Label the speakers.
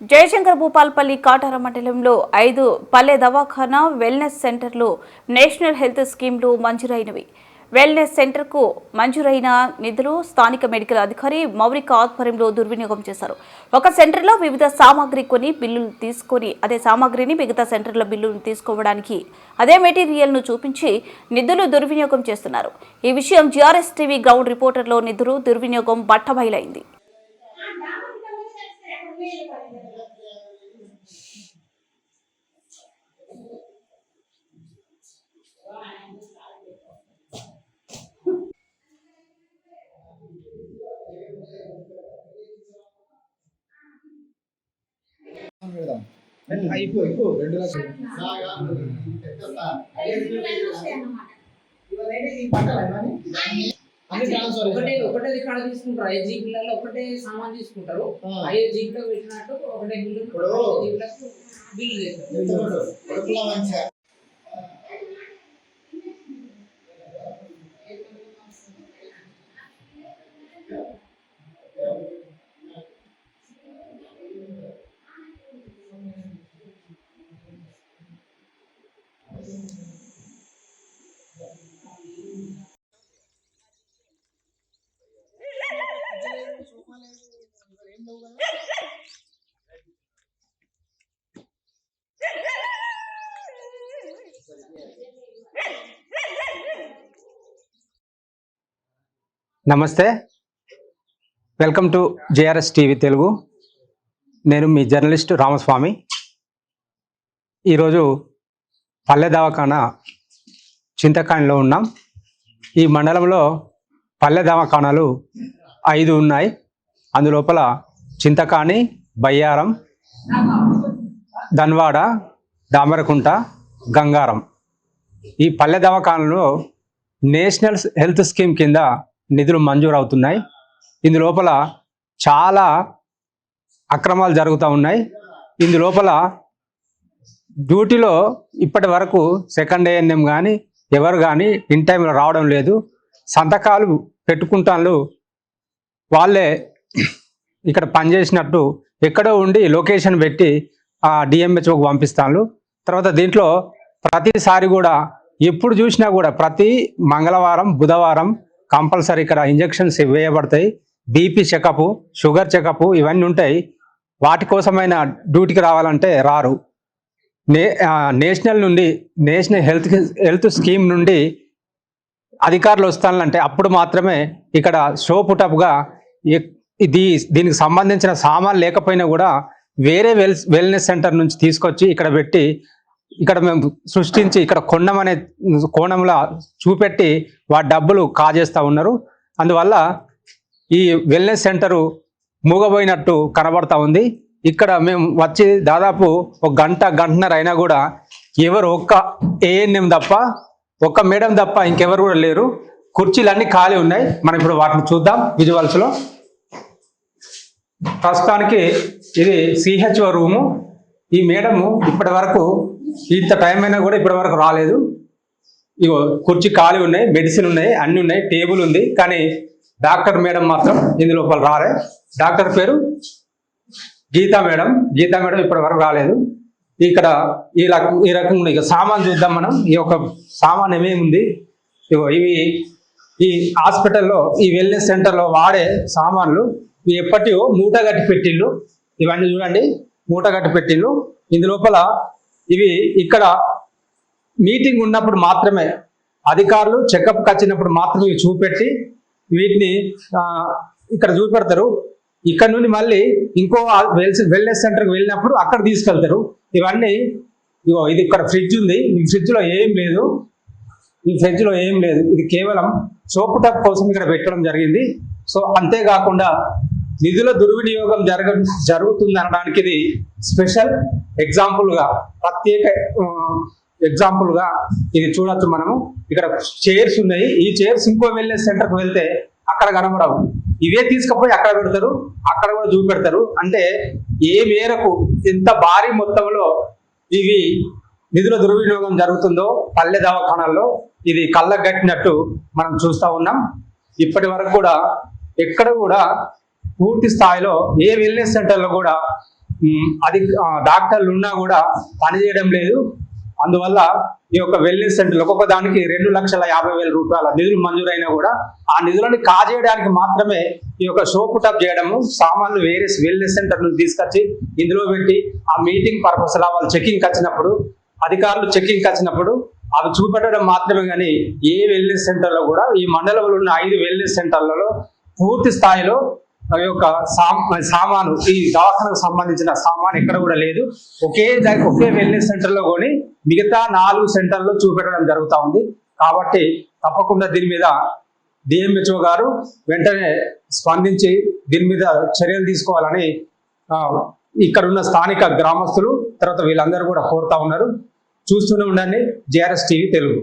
Speaker 1: జయశంకర్ భూపాల్పల్లి కాటార మండలంలో ఐదు పల్లె దవాఖానా వెల్నెస్ సెంటర్లు నేషనల్ హెల్త్ స్కీమ్లు మంజూరైనవి. వెల్నెస్ సెంటర్కు మంజూరైన నిధులు స్థానిక మెడికల్ అధికారి మౌరిక ఆధ్వర్యంలో దుర్వినియోగం చేశారు. ఒక సెంటర్లో వివిధ సామాగ్రి కొని బిల్లులు తీసుకొని అదే సామాగ్రిని మిగతా సెంటర్ల బిల్లును తీసుకోవడానికి అదే మెటీరియల్ను చూపించి నిధులు దుర్వినియోగం చేస్తున్నారు. ఈ విషయం జీఆర్ఎస్ టీవీ గ్రౌండ్ రిపోర్టర్లో నిధులు దుర్వినియోగం బట్టబయలైంది.
Speaker 2: అయిపో అయిపో రెండు లక్షలు. అన్ని ట్రాన్స్ఫర్
Speaker 3: ఒకటే ఒకటే రికార్డు తీసుకుంటారు. ఐదు జీబీలలో ఒకటే సామాన్ తీసుకుంటారు. ఐదు జీబీలో పెట్టినట్టు ఒకటే బిల్లు జీబీలకు బిల్లు చేస్తారు.
Speaker 4: నమస్తే. Welcome to JRS TV Telugu నేను మీ జర్నలిస్ట్ రామస్వామి. ఈరోజు పల్లె దవాఖానా చింతకాణిలో ఉన్నాం. ఈ మండలంలో పల్లె దవాఖానాలు ఐదు ఉన్నాయి. అందులోపల చింతకాణి బయ్యారం ధన్వాడ దామరకుంట గంగారం. ఈ పల్లె దవాఖానలో నేషనల్ హెల్త్ స్కీమ్ కింద నిధులు మంజూరు అవుతున్నాయి ఇందులోపల చాలా అక్రమాలు జరుగుతూ ఉన్నాయి. ఇందులోపల డ్యూటీలో ఇప్పటి వరకు సెకండ్ ఏఎన్ఎం కానీ ఎవరు కానీ ఇన్ టైంలో రావడం లేదు. సంతకాలు పెట్టుకుంటాను వాళ్ళే ఇక్కడ పనిచేసినట్టు ఎక్కడో ఉండి లొకేషన్ పెట్టి ఆ డిఎంహెచ్ఓకి పంపిస్తాను తర్వాత దీంట్లో ప్రతిసారి కూడా ఎప్పుడు చూసినా కూడా ప్రతి మంగళవారం బుధవారం కంపల్సరీ ఇక్కడ ఇంజెక్షన్స్ వేయబడతాయి. బీపీ చెకప్ షుగర్ చెకప్ ఇవన్నీ ఉంటాయి. వాటి కోసమైన డ్యూటీకి రావాలంటే రారు. నే నేషనల్ నుండి నేషనల్ హెల్త్ హెల్త్ స్కీమ్ నుండి అధికారులు వస్తానంటే అప్పుడు మాత్రమే ఇక్కడ షో పుటప్గా ఇది దీనికి సంబంధించిన సామాన్ లేకపోయినా కూడా వేరే వెల్ వెల్నెస్ సెంటర్ నుంచి తీసుకొచ్చి ఇక్కడ పెట్టి ఇక్కడ మేము సృష్టించి ఇక్కడ కొండమనే కోణంలో చూపెట్టి వాటి డబ్బులు కాజేస్తూ ఉన్నారు. అందువల్ల ఈ వెల్నెస్ సెంటరు మూగబోయినట్టు కనబడతా ఉంది. ఇక్కడ మేము వచ్చి దాదాపు ఒక గంట గంటన్నర అయినా కూడా ఎవరు ఒక్క ఏఎన్ఎం తప్ప ఒక్క మేడం తప్ప ఇంకెవరు కూడా లేరు. కుర్చీలు ఖాళీ ఉన్నాయి. మనం ఇప్పుడు వాటిని చూద్దాం. విజువల్స్లో ప్రస్తుతానికి ఇది సిహెచ్ఓ రూము. ఈ మేడము ఇప్పటి వరకు ఇంత టైం అయినా కూడా ఇప్పటి వరకు రాలేదు. ఇగో కుర్చీ ఖాళీ ఉన్నాయి మెడిసిన్ ఉన్నాయి అన్ని ఉన్నాయి టేబుల్ ఉంది. కానీ డాక్టర్ మేడం మాత్రం ఇందు లోపల రాలే. డాక్టర్ పేరు గీతా మేడం. గీతా మేడం ఇప్పటి వరకు రాలేదు. ఇక్కడ ఈ రకం ఈ రకం ఇక సామాన్ చూద్దాం మనం. ఈ యొక్క సామాన్ ఏమేమి ఉంది? ఇగో ఇవి ఈ హాస్పిటల్లో ఈ వెల్నెస్ సెంటర్లో వాడే సామాన్లు. ఎప్పటియో మూట కట్టి పెట్టిళ్ళు ఇవన్నీ చూడండి మూట కట్టి పెట్టిళ్ళు ఇందు లోపల ఇవి ఇక్కడ మీటింగ్ ఉన్నప్పుడు మాత్రమే అధికారులు చెకప్కి వచ్చినప్పుడు మాత్రమే ఇవి చూపెట్టి వీటిని ఇక్కడ చూపెడతారు. ఇక్కడ నుండి మళ్ళీ ఇంకో వెల్స్ వెల్నెస్ సెంటర్కి వెళ్ళినప్పుడు అక్కడ తీసుకెళ్తారు. ఇవన్నీ ఇగో ఇది ఇక్కడ ఫ్రిడ్జ్ ఉంది. ఈ ఫ్రిడ్జ్లో ఏం లేదు. ఈ ఫ్రిడ్జ్లో ఏం లేదు. ఇది కేవలం సోపు టప్ కోసం ఇక్కడ పెట్టడం జరిగింది. సో అంతేకాకుండా నిధుల దుర్వినియోగం జరగ జరుగుతుంది అనడానికి ఇది స్పెషల్ ఎగ్జాంపుల్గా ప్రత్యేక ఎగ్జాంపుల్గా ఇది చూడొచ్చు మనము. ఇక్కడ చైర్స్ ఉన్నాయి. ఈ చైర్స్ ఇంకో వెళ్ళే సెంటర్కి వెళ్తే అక్కడ కనబడవు. ఇవే తీసుకుపోయి అక్కడ పెడతారు అక్కడ కూడా చూపెడతారు. అంటే ఏ మేరకు ఎంత భారీ మొత్తంలో ఇవి నిధుల దుర్వినియోగం జరుగుతుందో పల్లె దవాఖానాల్లో ఇది కళ్ళ కట్టినట్టు మనం చూస్తూ ఉన్నాం. ఇప్పటి వరకు కూడా ఎక్కడ కూడా పూర్తి స్థాయిలో ఏ వెల్నెస్ సెంటర్లో కూడా అది డాక్టర్లు ఉన్నా కూడా పనిచేయడం లేదు. అందువల్ల ఈ యొక్క వెల్నెస్ సెంటర్లు ఒక్కొక్క దానికి రెండు లక్షల యాభై వేల రూపాయల నిధులు మంజూరైనా కూడా ఆ నిధులను కాజేయడానికి మాత్రమే ఈ యొక్క షో పుటప్ చేయడము సామాన్లు వేరే వెల్నెస్ సెంటర్ నుంచి తీసుకొచ్చి ఇందులో పెట్టి ఆ మీటింగ్ పర్పస్ లా వాళ్ళు చెకింగ్కి వచ్చినప్పుడు అధికారులు చెకింగ్కి వచ్చినప్పుడు అవి చూపెట్టడం మాత్రమే కానీ ఏ వెల్నెస్ సెంటర్లో కూడా ఈ మండలంలో ఉన్న ఐదు వెల్నెస్ సెంటర్లలో పూర్తి స్థాయిలో యొక్క సామాను ఈ దవాఖానకు సంబంధించిన సామాను ఎక్కడ కూడా లేదు. ఒకే ఒకే వెల్నెస్ సెంటర్లో కొని మిగతా నాలుగు సెంటర్లో చూపెట్టడం జరుగుతూ ఉంది. కాబట్టి తప్పకుండా దీని మీద డిఎంహెచ్ఓ గారు వెంటనే స్పందించి దీని మీద చర్యలు తీసుకోవాలని ఇక్కడున్న ఇక్కడ ఉన్న స్థానిక గ్రామస్తులు తర్వాత వీళ్ళందరూ కూడా కోరుతా ఉన్నారు. చూస్తూనే ఉండండి. JRS TV Telugu.